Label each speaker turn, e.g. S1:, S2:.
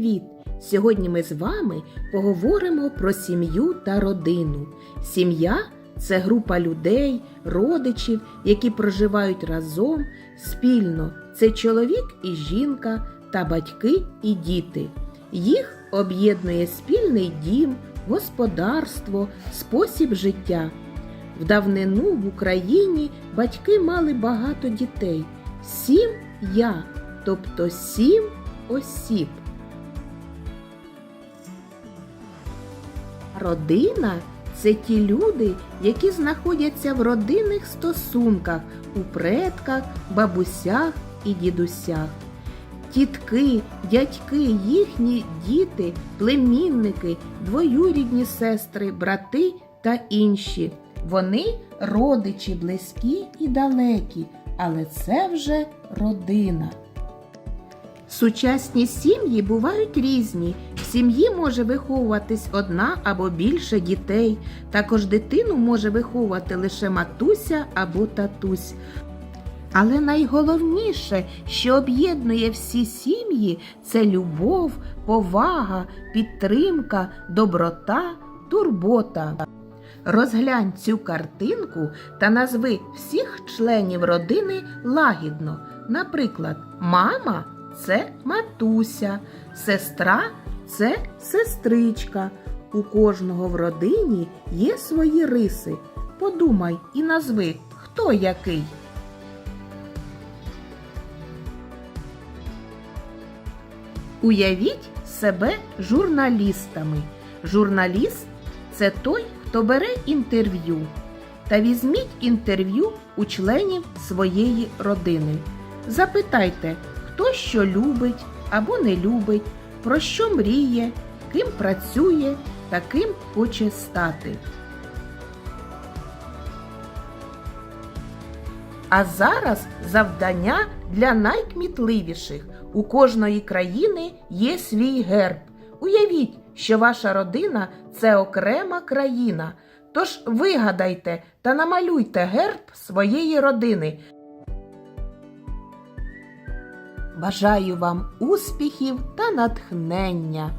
S1: Привіт! Сьогодні ми з вами поговоримо про сім'ю та родину. Сім'я це група людей, родичів, які проживають разом спільно. Це чоловік і жінка та батьки і діти. Їх об'єднує спільний дім, господарство, спосіб життя. В давнину в Україні батьки мали багато дітей. Сім я, тобто сім осіб. Родина це ті люди, які знаходяться в родинних стосунках у предках, бабусях і дідусях. Тітки, дядьки, їхні діти, племінники, двоюрідні сестри, брати та інші. Вони родичі близькі і далекі, але це вже родина. Сучасні сім'ї бувають різні. В сім'ї може виховуватись одна або більше дітей. Також дитину може виховувати лише матуся або татусь. Але найголовніше, що об'єднує всі сім'ї, це любов, повага, підтримка, доброта, турбота. Розглянь цю картинку та назви всіх членів родини лагідно. Наприклад, мама це матуся, сестра це сестричка. У кожного в родині є свої риси. Подумай і назви, хто який. Уявіть себе журналістами. Журналіст це той, хто бере інтерв'ю. Та візьміть інтерв'ю у членів своєї родини. Запитайте, хто що любить або не любить, про що мріє, ким працює та ким хоче стати. А зараз завдання для найкмітливіших. У кожної країни є свій герб. Уявіть, що ваша родина це окрема країна. Тож вигадайте та намалюйте герб своєї родини. Бажаю вам успіхів та натхнення!